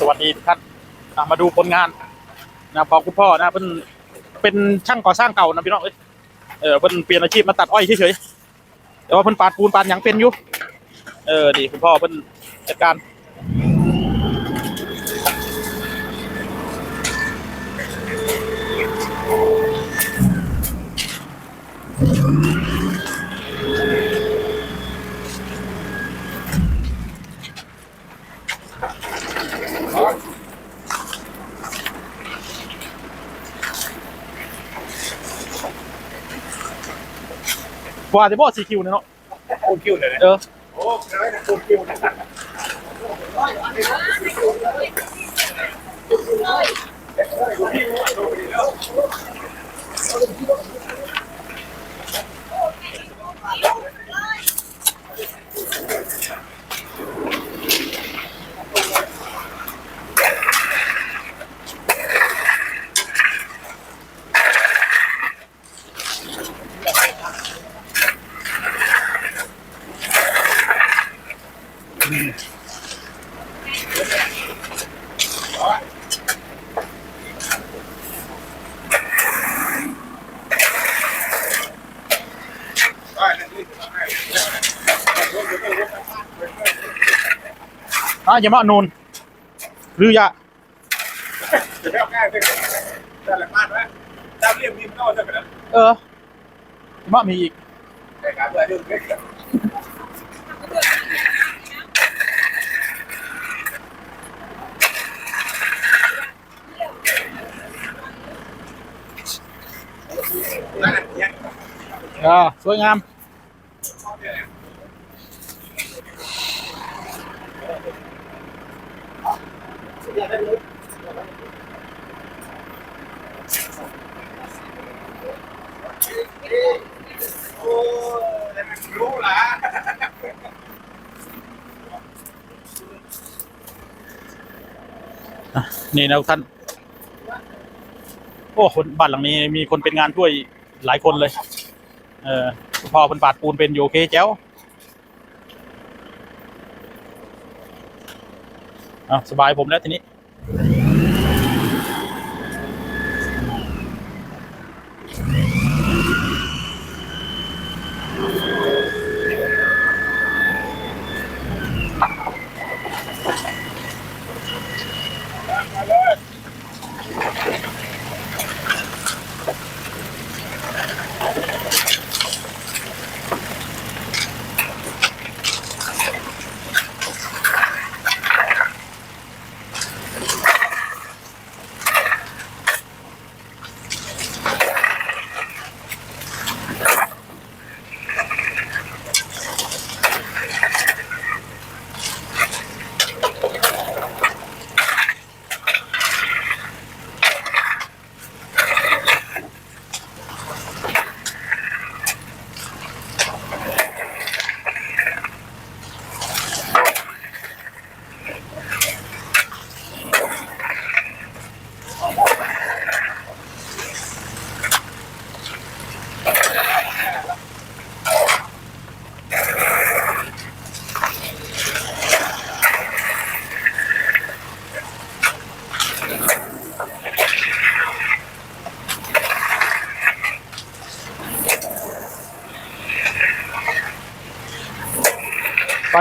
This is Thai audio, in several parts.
สวัสดีทุกท่านมาดูผลงานนะพอคุณพ่อนะเป็นเป็นช่างก่อสร้างเก่านะพี่น้องเอ้ยเออเพิ่นเปลี่ยนอาชีพมาตัดอ้อยเฉยๆแต่ว่าเพิ่นปาดปูนปาดหยังเป็นอยู่เออดีคุณพ่อเพิ่นจัดการ ว่าจะบอกสีคิวเนี่ยเนาะคูณคิวเลยนะเออโอ้ไม่ได้คูณคิวนะ อะอย่ามานูนหรืออย่าจะเอาง่ายเลยแต่ละบ้านว่าเจ้าเรียมนี่มันต้ออะไรเอออย่ามามีอีกแต่กาเพื่อดูไม่เกี่ยวนั่นเนี่ยอ่าสวยงาม โอ้ยมันรู้ละนี่นะทุกท่าน โอ้คนบ้านหลังนี้มีคนเป็นงานช่วยหลายคนเลย เออพ่อเป็นปาดปูนเป็นอยู่โอเคแจ้ว อะสบายผมแล้วทีนี้ป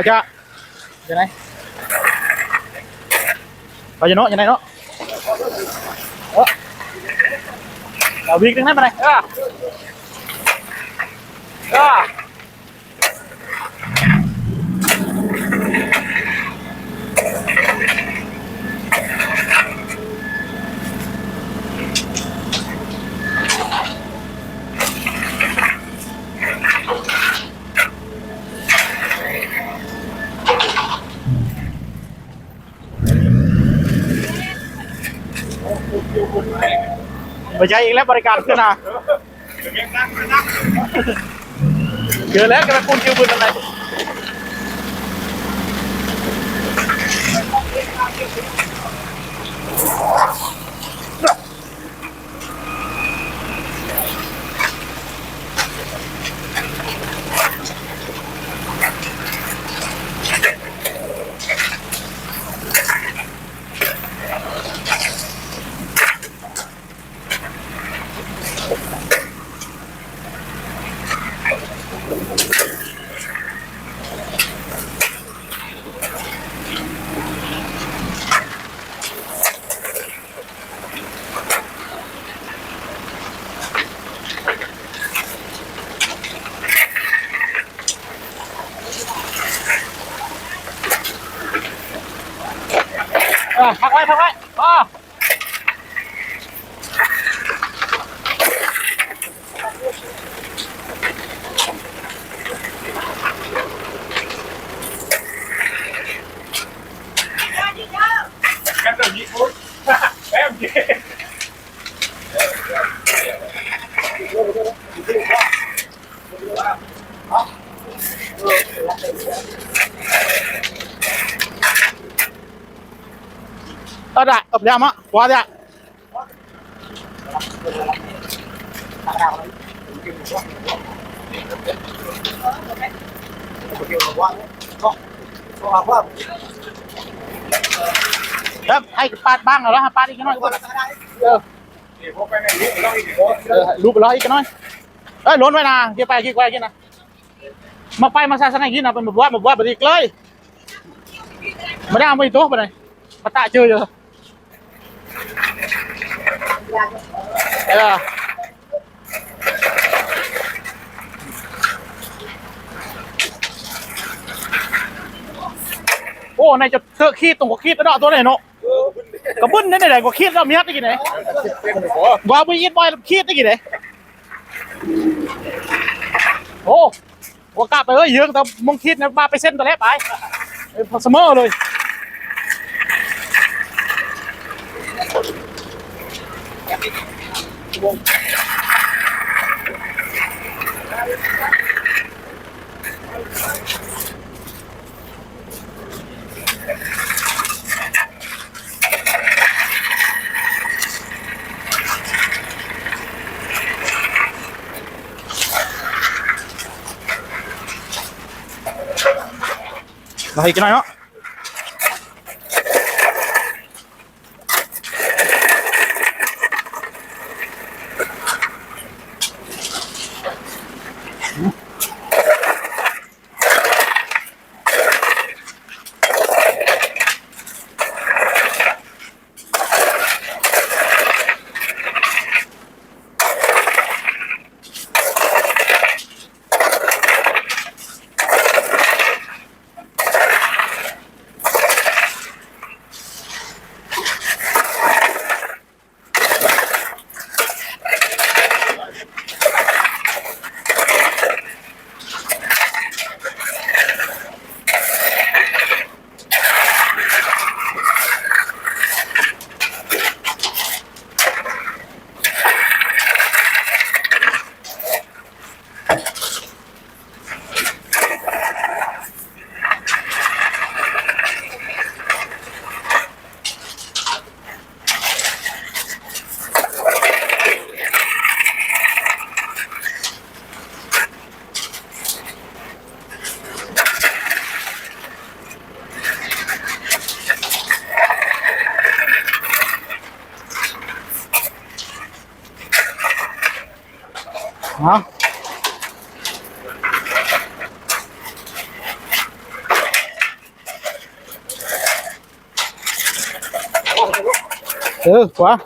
จะยังไงปาจะเนาะยังไงเนาะเออเอาวิ่งตรงนั้นไปไหนเออเอ ไม่ใช่อีกแล้วบริการขึ้นนะเจอแล้วกระคุณคิวบุญอะไร Ah! Got the meat fork? MJ! มะว่าได้ ครับให้ปาดบ้างเหรอแล้วปาดอีกหน่อยเออ นี่พวกไปไหนนี่ต้องอีกโอ้ เออรูปไปร้อยอีกหน่อยเอ้ยล้นไว้นะเกี่ยวไปกี่กว่ากี่นะมาไปมาซาสนายกี่นะเป็นแบบว่าแบบว่าแบบนี้เลยมาได้เอาไปตัวไปไหนมาตะเจอเยอะ เออโอ้ในจะเธอขีดตรงกับขีดแล้วตัวไหนเนาะกระบุ้นนั่นไหนกว่าขีดแล้วมีฮัตได้กี่ไหนว่าไปยิดบอยขีดได้กี่ไหนโอ้ว่ากล้าไปเอ้ยเยอะแต่มึงขีดนะมาไปเส้นตัวแรกไปเอ้ยพอเสมอเลย はい、いけないな。đó. Ừ quá.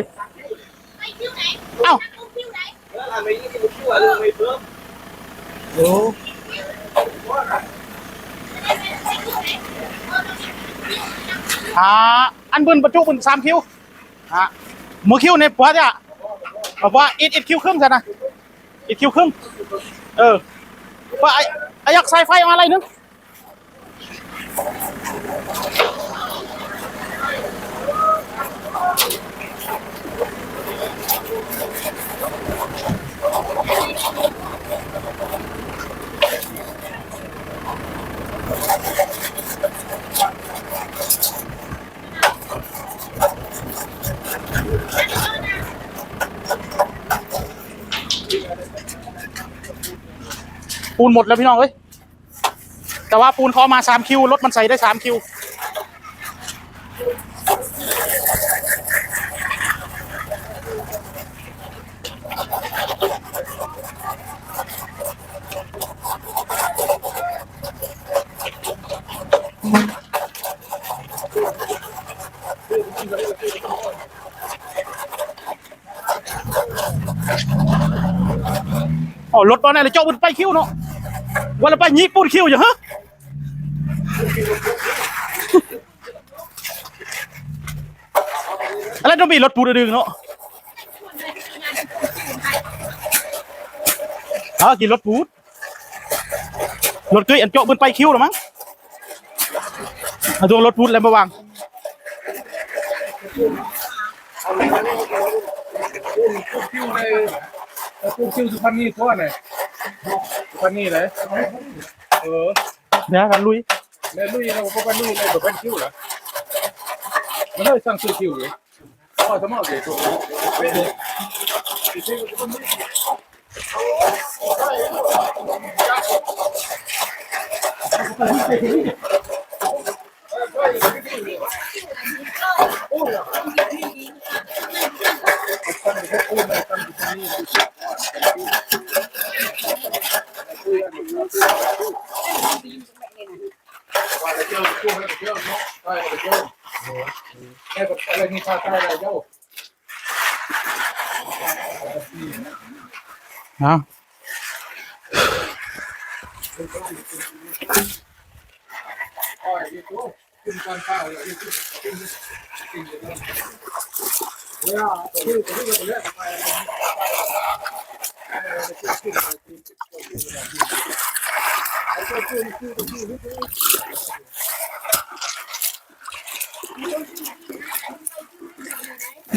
ยเอ้าอ่าอันบนประจุบนสามคิวอ่ามือคิวในปัวจ้ะบอกว่าอีดอีดคิวครึ่งจ้ะนะอีดคิวครึ่งเออว่าไอ้ไอ้อยากใส่ไฟมาอะไรนึง นหมดแล้วพี่น้องเอ้ยแต่ว่าปูนเขาเอามาสามคิวรถมันใส่ได้สามคิวอ๋อรถตอนนั้นเลยเจ้าบุญไปคิวเนาะ วันละไปยี่ปูนคิวอยู่ฮะอะไรต้องมีรถปูนดึงเนาะอ๋อกินรถปูนรถเกยอันเจาะบุญไปคิวหรอมั้งเอาตัวรถปูนแล้วมาวางคิวในคิวสุพรรณนี่ทั่วเล ยสุพรรณนี่เลยเออ เดี๋ยวกันลุย แล้วลุยเราก็ไปลุยเลยแบบเป็นคิวเหรอมันเลยสั่งซื้อคิวเลยพอสมองเสียตัว ว่า jauh. Nah. Ya,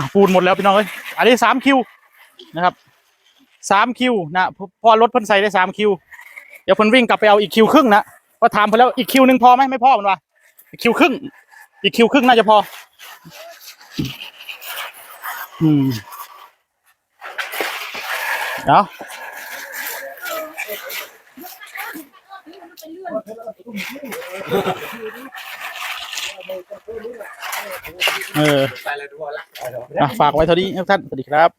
อะปูนหมดแล้วพี่น้องเอ้ยอันนี้สามคิวนะครับสามคิวนะพอพอรถเพิ่นใส่ได้สามคิว เดี๋ยวเพิ่นวิ่งกลับไปเอาอีกคิวครึ่งนะก็ถามเพิ่นแล้วอีกคิวหนึ่งพอไหมไม่พอมันวะอีกคิวครึ่ง อีกคิวครึ่งน่าจะพอ อืมเอา เออใส่เลยดูละอะฝากไว้เท่านี้ครับท่านสวัสดีครับ